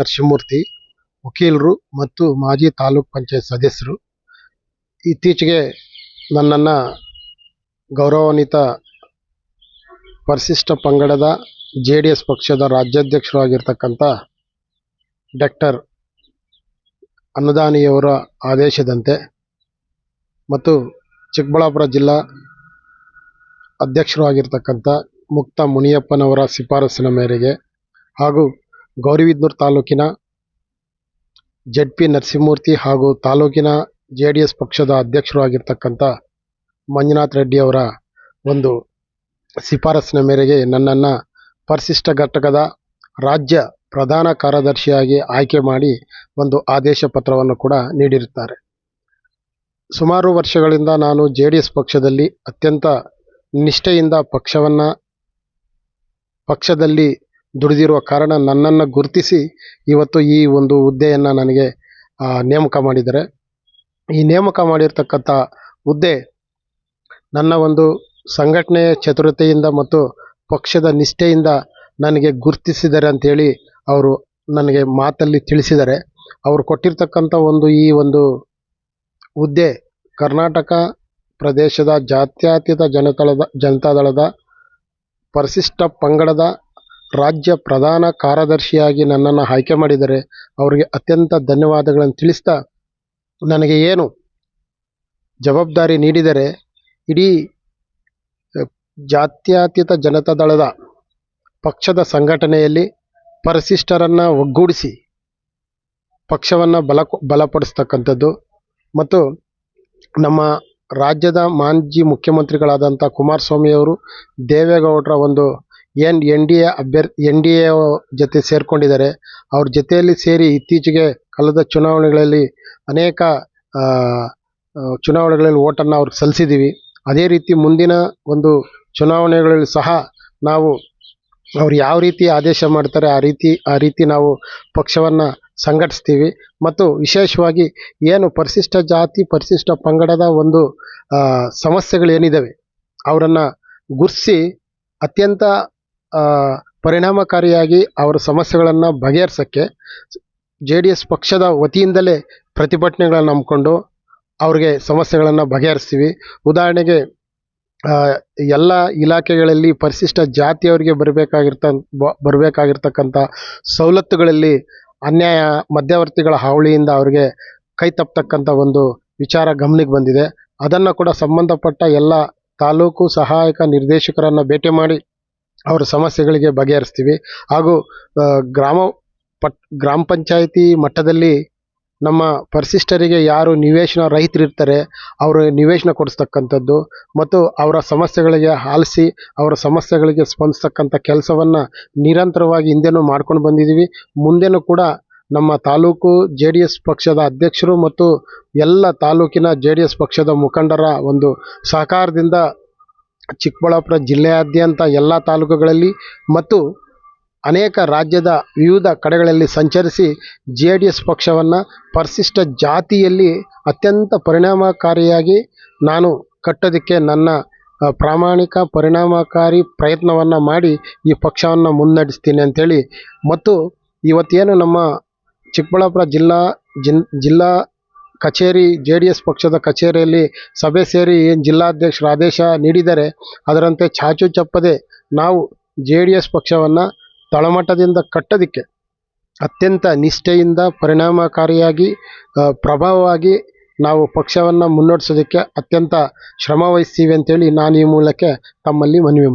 ನರಸಿಂಹಮೂರ್ತಿ, ವಕೀಲರು ಮತ್ತು ಮಾಜಿ ತಾಲೂಕ್ ಪಂಚಾಯತ್ ಸದಸ್ಯರು. ಇತ್ತೀಚೆಗೆ ನನ್ನನ್ನು ಗೌರವಾನ್ವಿತ ಪರಿಶಿಷ್ಟ ಪಂಗಡದ ಜೆ ಡಿ ಎಸ್ ಪಕ್ಷದ ರಾಜ್ಯಾಧ್ಯಕ್ಷರು ಆಗಿರ್ತಕ್ಕಂಥ ಡಾಕ್ಟರ್ ಅನ್ನದಾನಿಯವರ ಆದೇಶದಂತೆ ಮತ್ತು ಚಿಕ್ಕಬಳ್ಳಾಪುರ ಜಿಲ್ಲಾ ಅಧ್ಯಕ್ಷರು ಆಗಿರ್ತಕ್ಕಂಥ ಮುಕ್ತ ಮುನಿಯಪ್ಪನವರ ಶಿಫಾರಸ್ಸಿನ ಮೇರೆಗೆ ಹಾಗೂ ಗೌರಿಬಿದನೂರು ತಾಲೂಕಿನ ಜೆಡ್ ಪಿ ನರಸಿಂಹಮೂರ್ತಿ ಹಾಗೂ ತಾಲೂಕಿನ ಜೆ ಡಿ ಎಸ್ ಪಕ್ಷದ ಅಧ್ಯಕ್ಷರು ಆಗಿರ್ತಕ್ಕಂಥ ಮಂಜುನಾಥ್ ರೆಡ್ಡಿ ಅವರ ಒಂದು ಶಿಫಾರಸ್ಸಿನ ಮೇರೆಗೆ ನನ್ನನ್ನು ಪರಿಶಿಷ್ಟ ಘಟಕದ ರಾಜ್ಯ ಪ್ರಧಾನ ಕಾರ್ಯದರ್ಶಿಯಾಗಿ ಆಯ್ಕೆ ಮಾಡಿ ಒಂದು ಆದೇಶ ಪತ್ರವನ್ನು ಕೂಡ ನೀಡಿರುತ್ತಾರೆ. ಸುಮಾರು ವರ್ಷಗಳಿಂದ ನಾನು ಜೆ ಡಿ ಎಸ್ ಪಕ್ಷದಲ್ಲಿ ಅತ್ಯಂತ ನಿಷ್ಠೆಯಿಂದ ಪಕ್ಷವನ್ನು, ಪಕ್ಷದಲ್ಲಿ ದುಡಿದಿರುವ ಕಾರಣ ನನ್ನನ್ನು ಗುರುತಿಸಿ ಇವತ್ತು ಈ ಒಂದು ಹುದ್ದೆಯನ್ನು ನನಗೆ ನೇಮಕ ಮಾಡಿದ್ದಾರೆ. ಈ ನೇಮಕ ಮಾಡಿರ್ತಕ್ಕಂಥ ಹುದ್ದೆ ನನ್ನ ಒಂದು ಸಂಘಟನೆಯ ಚತುರತೆಯಿಂದ ಮತ್ತು ಪಕ್ಷದ ನಿಷ್ಠೆಯಿಂದ ನನಗೆ ಗುರುತಿಸಿದ್ದಾರೆ ಅಂಥೇಳಿ ಅವರು ನನಗೆ ಮಾತಲ್ಲಿ ತಿಳಿಸಿದ್ದಾರೆ. ಅವರು ಕೊಟ್ಟಿರ್ತಕ್ಕಂಥ ಒಂದು ಈ ಒಂದು ಹುದ್ದೆ ಕರ್ನಾಟಕ ಪ್ರದೇಶದ ಜಾತ್ಯತೀತ ಜನತಳದ, ಜನತಾದಳದ ಪರಿಶಿಷ್ಟ ಪಂಗಡದ ರಾಜ್ಯ ಪ್ರಧಾನ ಕಾರ್ಯದರ್ಶಿಯಾಗಿ ನನ್ನನ್ನು ಆಯ್ಕೆ ಮಾಡಿದರೆ ಅವರಿಗೆ ಅತ್ಯಂತ ಧನ್ಯವಾದಗಳನ್ನು ತಿಳಿಸ್ತಾ ನನಗೆ ಏನು ಜವಾಬ್ದಾರಿ ನೀಡಿದರೆ ಇಡೀ ಜಾತ್ಯತೀತ ಜನತಾ ದಳದ ಪಕ್ಷದ ಸಂಘಟನೆಯಲ್ಲಿ ಪರಿಶಿಷ್ಟರನ್ನು ಒಗ್ಗೂಡಿಸಿ ಪಕ್ಷವನ್ನು ಬಲ, ಬಲಪಡಿಸ್ತಕ್ಕಂಥದ್ದು ಮತ್ತು ನಮ್ಮ ರಾಜ್ಯದ ಮಾಜಿ ಮುಖ್ಯಮಂತ್ರಿಗಳಾದಂಥ ಕುಮಾರಸ್ವಾಮಿಯವರು ದೇವೇಗೌಡರ ಒಂದು ಏನು ಎನ್ ಡಿ ಎ ಅಭ್ಯರ್ಥಿ ಎನ್ ಡಿ ಎ ಜೊತೆ ಸೇರಿಕೊಂಡಿದ್ದಾರೆ. ಅವ್ರ ಜೊತೆಯಲ್ಲಿ ಸೇರಿ ಇತ್ತೀಚೆಗೆ ಕಳೆದ ಚುನಾವಣೆಗಳಲ್ಲಿ ಅನೇಕ ಚುನಾವಣೆಗಳಲ್ಲಿ ಓಟನ್ನು ಅವ್ರಿಗೆ ಸಲ್ಲಿಸಿದ್ದೀವಿ ಅದೇ ರೀತಿ ಮುಂದಿನ ಒಂದು ಚುನಾವಣೆಗಳಲ್ಲಿ ಸಹ ನಾವು ಅವ್ರು ಯಾವ ರೀತಿ ಆದೇಶ ಮಾಡ್ತಾರೆ ಆ ರೀತಿ ಆ ರೀತಿ ನಾವು ಪಕ್ಷವನ್ನು ಸಂಘಟಿಸ್ತೀವಿ. ಮತ್ತು ವಿಶೇಷವಾಗಿ ಏನು ಪರಿಶಿಷ್ಟ ಜಾತಿ, ಪರಿಶಿಷ್ಟ ಪಂಗಡದ ಒಂದು ಸಮಸ್ಯೆಗಳೇನಿದ್ದಾವೆ ಅವರನ್ನು ಗುರ್ಸಿ ಅತ್ಯಂತ ಪರಿಣಾಮಕಾರಿಯಾಗಿ ಅವರ ಸಮಸ್ಯೆಗಳನ್ನು ಬಗೆಹರಿಸೋಕ್ಕೆ ಜೆ ಡಿ ಎಸ್ ಪಕ್ಷದ ವತಿಯಿಂದಲೇ ಪ್ರತಿಭಟನೆಗಳನ್ನು ಹಮ್ಮಿಕೊಂಡು ಅವ್ರಿಗೆ ಸಮಸ್ಯೆಗಳನ್ನು ಬಗೆಹರಿಸ್ತೀವಿ. ಉದಾಹರಣೆಗೆ ಎಲ್ಲ ಇಲಾಖೆಗಳಲ್ಲಿ ಪರಿಶಿಷ್ಟ ಜಾತಿಯವರಿಗೆ ಬರಬೇಕಾಗಿರ್ತ ಬರಬೇಕಾಗಿರ್ತಕ್ಕಂಥ ಸವಲತ್ತುಗಳಲ್ಲಿ ಅನ್ಯಾಯ ಮಧ್ಯವರ್ತಿಗಳ ಹಾವಳಿಯಿಂದ ಅವರಿಗೆ ಕೈ ತಪ್ಪತಕ್ಕಂಥ ಒಂದು ವಿಚಾರ ಗಮನಕ್ಕೆ ಬಂದಿದೆ. ಅದನ್ನು ಕೂಡ ಸಂಬಂಧಪಟ್ಟ ಎಲ್ಲ ತಾಲೂಕು ಸಹಾಯಕ ನಿರ್ದೇಶಕರನ್ನು ಭೇಟಿ ಮಾಡಿ ಅವರ ಸಮಸ್ಯೆಗಳಿಗೆ ಬಗೆಹರಿಸ್ತೀವಿ. ಹಾಗೂ ಗ್ರಾಮ ಪಟ್, ಗ್ರಾಮ ಪಂಚಾಯಿತಿ ಮಟ್ಟದಲ್ಲಿ ನಮ್ಮ ಪರಿಶಿಷ್ಟರಿಗೆ ಯಾರು ನಿವೇಶನ ಇರ್ತಾರೆ ಅವರು ನಿವೇಶನ ಕೊಡಿಸ್ತಕ್ಕಂಥದ್ದು ಮತ್ತು ಅವರ ಸಮಸ್ಯೆಗಳಿಗೆ ಆಲಿಸಿ, ಅವರ ಸಮಸ್ಯೆಗಳಿಗೆ ಸ್ಪಂದಿಸ್ತಕ್ಕಂಥ ಕೆಲಸವನ್ನು ನಿರಂತರವಾಗಿ ಹಿಂದೆನೂ ಮಾಡ್ಕೊಂಡು ಬಂದಿದ್ದೀವಿ. ಮುಂದೆನೂ ಕೂಡ ನಮ್ಮ ತಾಲೂಕು ಜೆ ಪಕ್ಷದ ಅಧ್ಯಕ್ಷರು ಮತ್ತು ಎಲ್ಲ ತಾಲೂಕಿನ ಜೆ ಪಕ್ಷದ ಮುಖಂಡರ ಒಂದು ಸಹಕಾರದಿಂದ ಚಿಕ್ಕಬಳ್ಳಾಪುರ ಜಿಲ್ಲೆಯಾದ್ಯಂತ ಎಲ್ಲ ತಾಲೂಕುಗಳಲ್ಲಿ ಮತ್ತು ಅನೇಕ ರಾಜ್ಯದ ವಿವಿಧ ಕಡೆಗಳಲ್ಲಿ ಸಂಚರಿಸಿ ಜೆ ಡಿ ಎಸ್ ಪಕ್ಷವನ್ನು ಪರಿಶಿಷ್ಟ ಜಾತಿಯಲ್ಲಿ ಅತ್ಯಂತ ಪರಿಣಾಮಕಾರಿಯಾಗಿ ನಾನು ಕಟ್ಟೋದಕ್ಕೆ ನನ್ನ ಪ್ರಾಮಾಣಿಕ ಪರಿಣಾಮಕಾರಿ ಪ್ರಯತ್ನವನ್ನು ಮಾಡಿ ಈ ಪಕ್ಷವನ್ನು ಮುನ್ನಡೆಸ್ತೀನಿ ಅಂಥೇಳಿ ಮತ್ತು ಇವತ್ತೇನು ನಮ್ಮ ಚಿಕ್ಕಬಳ್ಳಾಪುರ ಜಿಲ್ಲಾ ಜಿಲ್ಲಾ ಕಚೇರಿ ಜೆ ಡಿ ಎಸ್ ಪಕ್ಷದ ಕಚೇರಿಯಲ್ಲಿ ಸಭೆ ಸೇರಿ ಏನು ಜಿಲ್ಲಾಧ್ಯಕ್ಷರು ಆದೇಶ ನೀಡಿದರೆ ಅದರಂತೆ ಚಾಚು ಚಪ್ಪದೆ ನಾವು ಜೆ ಡಿ ಎಸ್ ಪಕ್ಷವನ್ನು ತಳಮಟ್ಟದಿಂದ ಕಟ್ಟೋದಕ್ಕೆ ಅತ್ಯಂತ ನಿಷ್ಠೆಯಿಂದ ಪರಿಣಾಮಕಾರಿಯಾಗಿ ಪ್ರಭಾವವಾಗಿ ನಾವು ಪಕ್ಷವನ್ನು ಮುನ್ನಡೆಸೋದಕ್ಕೆ ಅತ್ಯಂತ ಶ್ರಮ ವಹಿಸ್ತೀವಿ ಅಂತೇಳಿ ನಾನು ಈ ಮೂಲಕ ತಮ್ಮಲ್ಲಿ ಮನವಿ